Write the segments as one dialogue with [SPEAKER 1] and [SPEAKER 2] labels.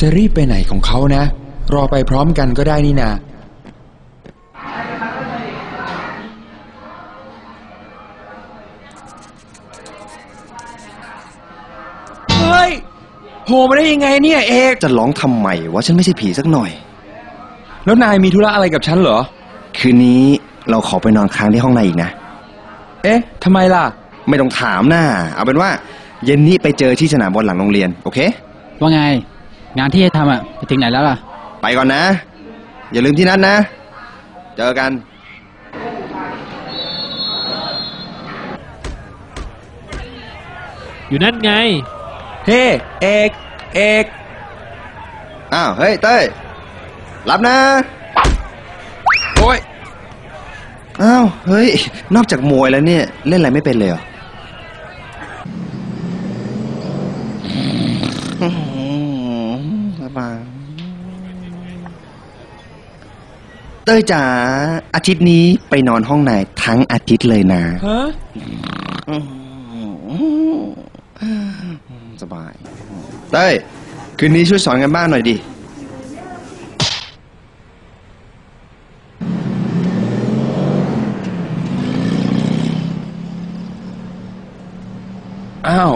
[SPEAKER 1] จะรีบไปไหนของเขานะ รอไปพร้อมกันก็ได้นี่นาเฮ้ยโผล่มาได้ยังไงเนี่ยเอก
[SPEAKER 2] จะร้องทำไมว่าฉันไม่ใช่ผีสักหน่อย
[SPEAKER 1] แล้วนายมีธุระอะไรกับฉันเหรอ
[SPEAKER 2] คืนนี้เราขอไปนอนค้างที่ห้องนายอีกนะ
[SPEAKER 1] เอ๊ะทำไมล่ะ
[SPEAKER 2] ไม่ต้องถามนะเอาเป็นว่า เย็นนี้ไปเจอที่สนามบอลหลังโรงเรียน โอเค
[SPEAKER 3] ว่าไง งานที่ให้ทำอะไปถึงไหนแล้วล่ะ
[SPEAKER 2] ไปก่อนนะ อย่าลืมที่นัดนะ เจอกัน
[SPEAKER 4] อยู่นั่นไง
[SPEAKER 1] เฮ้เอกเอก
[SPEAKER 2] อ้าวเฮ้ยเต้ยรับนะ
[SPEAKER 1] โอ้ย
[SPEAKER 2] อ้าวเฮ้ย นอกจากมวยแล้วเนี่ย เล่นอะไรไม่เป็นเลยเหรออื้อหือบ๊ายบาย เต้ยจ๋าอาทิตย์นี้ไปนอนห้องไหนทั้งอาทิตย์เลยนะ
[SPEAKER 1] ฮะ
[SPEAKER 2] สบาย เต้ย คืนนี้ช่วยสอนกันบ้านหน่อยดิ
[SPEAKER 1] อ้าว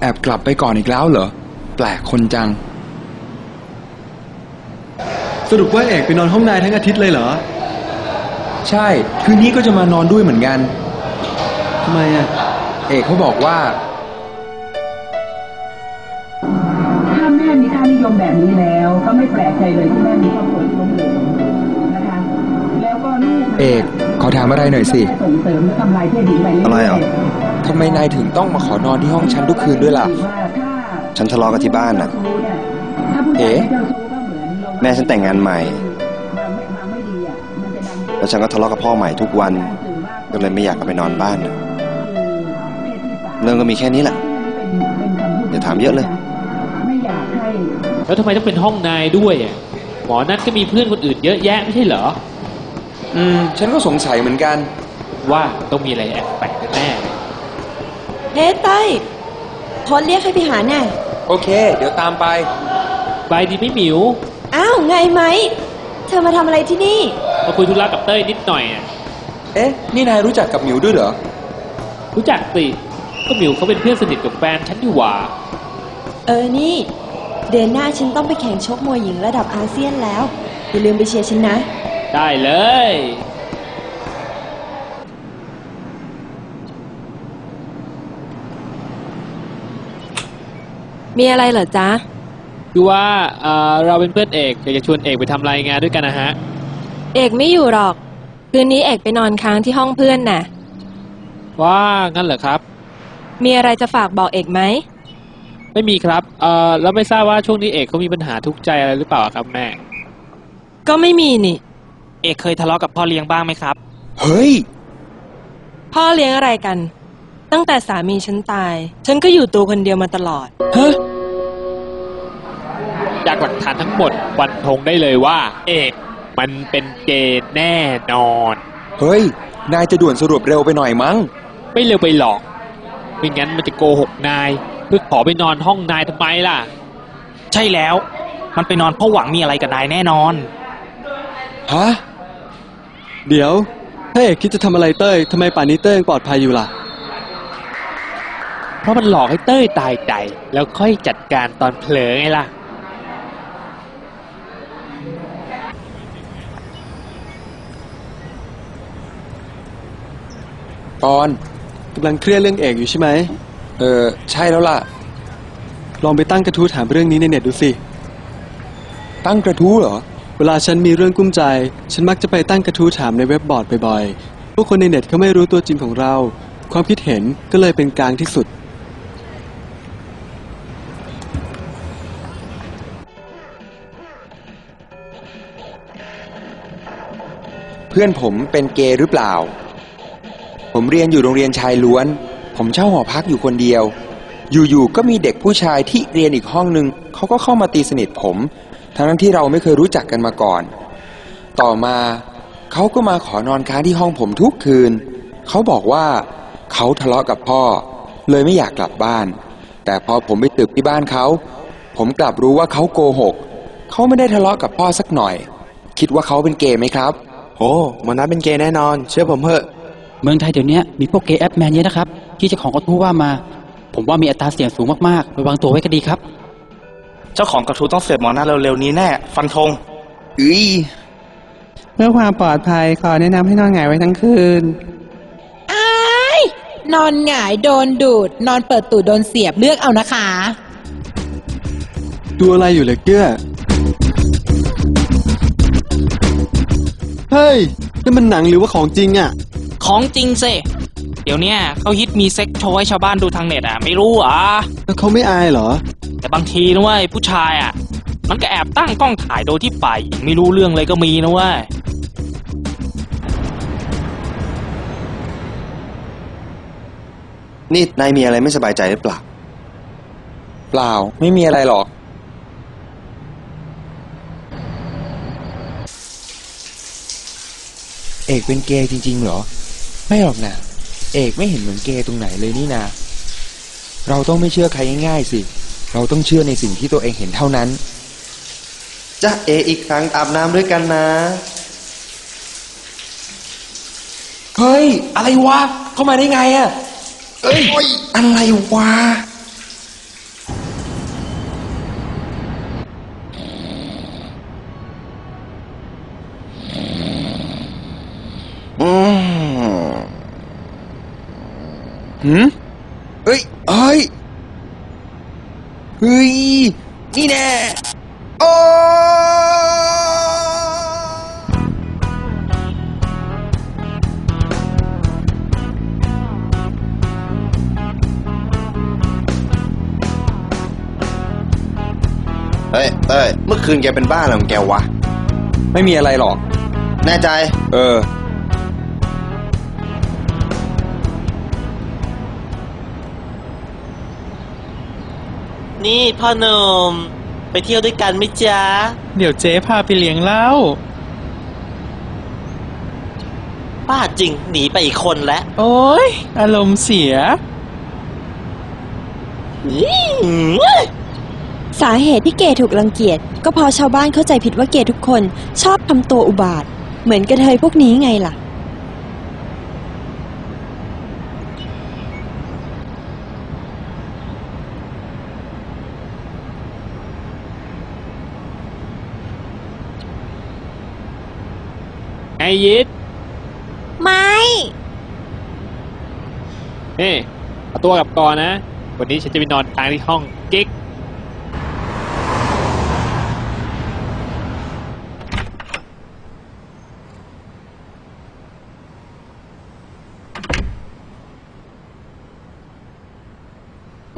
[SPEAKER 1] แอบกลับไปก่อนอีกแล้วเหรอ แปลกคนจัง
[SPEAKER 5] สรุปว่าเอกไปนอนห้องนายทั้งอาทิตย์เลยเหรอ
[SPEAKER 1] ใช่ คืนนี้ก็จะมานอนด้วยเหมือนกัน
[SPEAKER 5] ทำไมอะ
[SPEAKER 1] เอกเขาบอกว่า
[SPEAKER 6] ถ้าแม่มีค่านิยมแบบนี้แล้ว ก็ไม่แปลกใจเลยที่แม่มีครอบครัวที่ล้มเหลวนะคะ แล้วก็ลูก
[SPEAKER 1] เอกขอถามอะไรหน่อยสิ
[SPEAKER 6] ส่งเสริมและทำลายเพศหญิงไปเรื่อยๆ
[SPEAKER 2] อะไรอะ
[SPEAKER 1] ทำไมนายถึงต้องมาขอนอนที่ห้องฉันทุกคืนด้วยล่ะ
[SPEAKER 6] ว่าถ้า
[SPEAKER 2] ฉันทะเลาะกันที่บ้านน่ะ
[SPEAKER 6] ถ้าผู้ชาย
[SPEAKER 1] เอ๊ะ
[SPEAKER 6] เจ้าชู้
[SPEAKER 2] แม่ฉันแต่งงานใหม่
[SPEAKER 6] มันไม่มันไม่ดีอะมันจะดัง
[SPEAKER 2] แล้วฉันก็ทะเลาะกับพ่อใหม่ทุกวัน ก็เลยไม่อยากกลับไปนอนบ้านน่ะเรื่องก็มีแค่นี้แหละอย่าถามเยอะเลย
[SPEAKER 6] ไม่อยากให้
[SPEAKER 4] แล้วทำไมต้องเป็นห้องนายด้วยอะหมอนั่นก็มีเพื่อนคนอื่นเยอะแยะไม่ใช่เหรอ
[SPEAKER 1] อืม ฉันก็สงสัยเหมือนกัน
[SPEAKER 4] ว่าต้องมีอะไรแอบแฝงแน่
[SPEAKER 7] เฮ้เต้ยพอเรียกให้ไปหาแน่
[SPEAKER 1] โอเค เดี๋ยวตามไป
[SPEAKER 4] ๆบายดีไม่หมิว
[SPEAKER 7] อ้าวไงไหม เธอมาทำอะไรที่นี่
[SPEAKER 4] มาคุยธุระกับเต้ยนิดหน่อยอะ
[SPEAKER 1] เอ๊ะ นี่นายรู้จักกับหมิวด้วยเหรอ
[SPEAKER 4] รู้จักสิก็หมิวเขาเป็นเพื่อนสนิทกับแฟนฉันอยู่หว่า
[SPEAKER 7] เออนี่ เดือนหน้าฉันต้องไปแข่งชกมวยหญิงระดับอาเซียนแล้ว อย่าลืมไปเชียร์ฉันนะ
[SPEAKER 4] ได้เลย
[SPEAKER 8] มีอะไรเหรอจ๊ะ
[SPEAKER 4] คือว่าเอ่อเราเป็นเพื่อนเอกอยากจะชวนเอกไปทำรายงานด้วยกันนะฮะ
[SPEAKER 8] เอกไม่อยู่หรอก คืนนี้เอกไปนอนค้างที่ห้องเพื่อนน่ะ
[SPEAKER 4] ว่างั้นเหรอครับ
[SPEAKER 8] มีอะไรจะฝากบอกเอกไหม
[SPEAKER 4] ไม่มีครับเอ่อแล้วไม่ทราบว่าช่วงนี้เอกเขามีปัญหาทุกข์ใจอะไรหรือเปล่าครับแม่
[SPEAKER 8] ก็ไม่มีนี่
[SPEAKER 9] เอกเคยทะเลาะกับพ่อเลี้ยงบ้างไหมครับ
[SPEAKER 1] เฮ้ย
[SPEAKER 8] พ่อเลี้ยงอะไรกัน ตั้งแต่สามีฉันตาย ฉันก็อยู่ตัวคนเดียวมาตลอด
[SPEAKER 1] ฮะ
[SPEAKER 4] จากหลักฐานทั้งหมดฟันธงได้เลยว่า เอกมันเป็นเกย์แน่นอน
[SPEAKER 1] เฮ้ย นายจะด่วนสรุปเร็วไปหน่อยมั้ง
[SPEAKER 4] ไม่เร็วไปหรอก ไม่งั้นมันจะโกหกนาย เพื่อขอไปนอนห้องนายทำไมล่ะ
[SPEAKER 9] ใช่แล้ว มันไปนอนเพราะหวังมีอะไรกับนายแน่นอน
[SPEAKER 1] ฮะ
[SPEAKER 5] เดี๋ยว ถ้าเอกคิดจะทำอะไรเต้ยทำไมป่านนี้เต้ยยังปลอดภัยอยู่ล่ะ
[SPEAKER 4] เพราะมันหลอกให้เต้ยตายใจแล้วค่อยจัดการตอนเผลอไงล่ะ
[SPEAKER 1] ปอน
[SPEAKER 5] กำลังเครียดเรื่องเอกอยู่ใช่ไหม
[SPEAKER 1] เออใช่แล้วล่ะ
[SPEAKER 5] ลองไปตั้งกระทู้ถามเรื่องนี้ในเน็ตดูสิ
[SPEAKER 1] ตั้งกระทู้เหรอ
[SPEAKER 5] เวลาฉันมีเรื่องกุ้มใจ ฉันมักจะไปตั้งกระทู้ถามในเว็บบอร์ดบ่อยๆ พวกคนในเน็ตเขาไม่รู้ตัวจริงของเรา ความคิดเห็นก็เลยเป็นกลางที่สุด
[SPEAKER 1] เพื่อนผมเป็นเกย์หรือเปล่า ผมเรียนอยู่โรงเรียนชายล้วน ผมเช่าหอพักอยู่คนเดียว อยู่ๆก็มีเด็กผู้ชายที่เรียนอีกห้องหนึ่งเขาก็เข้ามาตีสนิทผม ทั้งที่เราไม่เคยรู้จักกันมาก่อน ต่อมาเขาก็มาขอนอนค้างที่ห้องผมทุกคืน เขาบอกว่าเขาทะเลาะกับพ่อ เลยไม่อยากกลับบ้าน แต่พอผมไปตึกที่บ้านเขา ผมกลับรู้ว่าเขาโกหก เขาไม่ได้ทะเลาะกับพ่อสักหน่อย คิดว่าเขาเป็นเกย์ไหมครับ
[SPEAKER 2] โอ้มอนัทเป็นเกย์แน่นอน เชื่อผมเถอะ
[SPEAKER 3] เมืองไทยเดี๋ยวนี้มีพวกเกย์แอปแมนเยอะนะครับ ที่เจ้าของกระทู้ว่ามา ผมว่ามีอัตราเสี่ยงสูงมากๆระวังตัวไว้ก็ดีครับ
[SPEAKER 9] เจ้าของกระทู้ต้องเสพหมอหน้าเร็วๆนี้แน่ ฟันธง
[SPEAKER 1] อุ้ย
[SPEAKER 10] เพื่อความปลอดภัยขอแนะนำให้นอนหงายไว้ทั้งคืน
[SPEAKER 11] อ้ายนอนหงายโดนดูด นอนเปิดตูดโดนเสียบเลือกเอานะคะ
[SPEAKER 5] ดูอะไรอยู่เลยเกื้อเฮ้ยนั่นมันหนังหรือว่าของจริงอะ่ะ
[SPEAKER 9] ของจริงสิเดี๋ยวเนี้ยเขาฮิตมีเซ็กโชว์ให้ชาวบ้านดูทางเน็ตอะ ไม่รู้เหรอะ
[SPEAKER 5] แล้วเขาไม่อายเหรอ
[SPEAKER 9] แต่บางทีนะเว้ยผู้ชายอะ มันก็แอบตั้งกล้องถ่ายโดยที่ฝ่ายหญิงไม่รู้เรื่องเลยก็มีนะเว้ย
[SPEAKER 2] นี่นายมีอะไรไม่สบายใจหรือเปล่า
[SPEAKER 1] เปล่าไม่มีอะไรหรอก เอกเป็นเกย์จริงๆเหรอ ไม่หรอกนะเอกไม่เห็นเหมือนเกย์ตรงไหนเลยนี่นาเราต้องไม่เชื่อใครง่ายๆสิ เราต้องเชื่อในสิ่งที่ตัวเองเห็นเท่านั้น
[SPEAKER 2] จะเออีกครั้งอาบน้ำด้วยกันนะ
[SPEAKER 1] เฮ้ย อะไรวะ เข้ามาได้ไงอะเอ้ย อะไรวะ หืมเอ้ยเอ้ย เฮ้ย นี่แน่ โอ้
[SPEAKER 2] เฮ้ยเต้ยเมื่อคืนแกเป็นบ้าอะไรของแกวะ
[SPEAKER 1] ไม่มีอะไรหรอก
[SPEAKER 2] แน่ใจ
[SPEAKER 1] เออ
[SPEAKER 12] นี่พ่อหนุ่มไปเที่ยวด้วยกันไหมจ๊ะ
[SPEAKER 10] เดี๋ยวเจ๊พาไปเลี้ยงเหล้า
[SPEAKER 12] ป้าจริงหนีไปอีกคนแล้ว
[SPEAKER 10] โอ้ยอารมณ์เสีย
[SPEAKER 7] สาเหตุที่เกย์ถูกรังเกียจก็เพอชาวบ้านเข้าใจผิดว่าเกย์ทุกคนชอบทำตัวอุบาท เหมือนกระเทยพวกนี้ไงล่ะ
[SPEAKER 4] ยิด
[SPEAKER 11] ไม่
[SPEAKER 4] เฮ้เอาตัวกลับก่อนนะ วันนี้ฉันจะไปนอนค้างที่ห้องกิ๊ก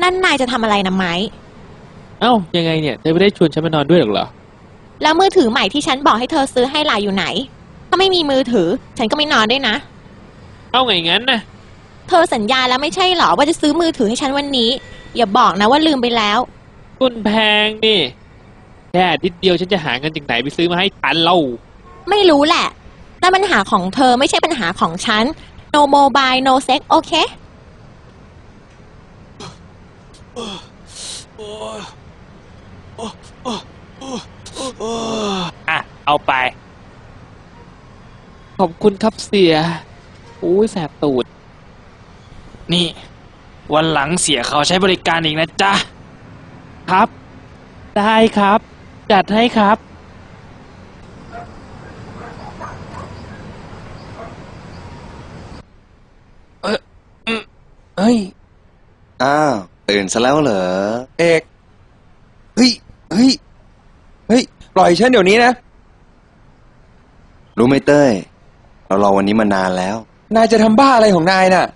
[SPEAKER 11] นั่นนายจะทำอะไรนะไม้
[SPEAKER 4] เอ้า ยังไงเนี่ย เธอไม่ได้ชวนฉันมานอนด้วยหรอกเหรอ
[SPEAKER 11] แล้วมือถือใหม่ที่ฉันบอกให้เธอซื้อให้ลายอยู่ไหน ถ้าไม่มีมือถือ ฉันก็ไม่นอนด้วยนะ
[SPEAKER 4] เอ้าไงงั้นนะ
[SPEAKER 11] เธอสัญญาแล้วไม่ใช่เหรอว่าจะซื้อมือถือให้ฉันวันนี้ อย่าบอกนะว่าลืมไปแล้ว
[SPEAKER 4] กุนแพงนี่แค่นิดเดียวฉันจะหาเงินจากไหนไปซื้อมาให้ทันเล่า
[SPEAKER 11] ไม่รู้แหละนั่นปัญหาของเธอไม่ใช่ปัญหาของฉัน no mobile no sex โอเค
[SPEAKER 9] อะ เอาไป
[SPEAKER 4] ขอบคุณครับเสียอุ้ยแสบตูด
[SPEAKER 9] นี่ วันหลังเสียเขาใช้บริการอีกนะจ๊ะ
[SPEAKER 4] ครับ ได้ครับ จัดให้ครับ
[SPEAKER 1] เฮ้ย
[SPEAKER 2] อ้าวตื่นซะแล้วเหรอ
[SPEAKER 1] เอก เฮ้ย เฮ้ย เฮ้ย ปล่อยฉันเดี๋ยวนี้นะ
[SPEAKER 2] รู้ไหมเต้ย เรารอวันนี้มานานแล้ว
[SPEAKER 1] นายจะทำบ้าอะไรของนายน่ะ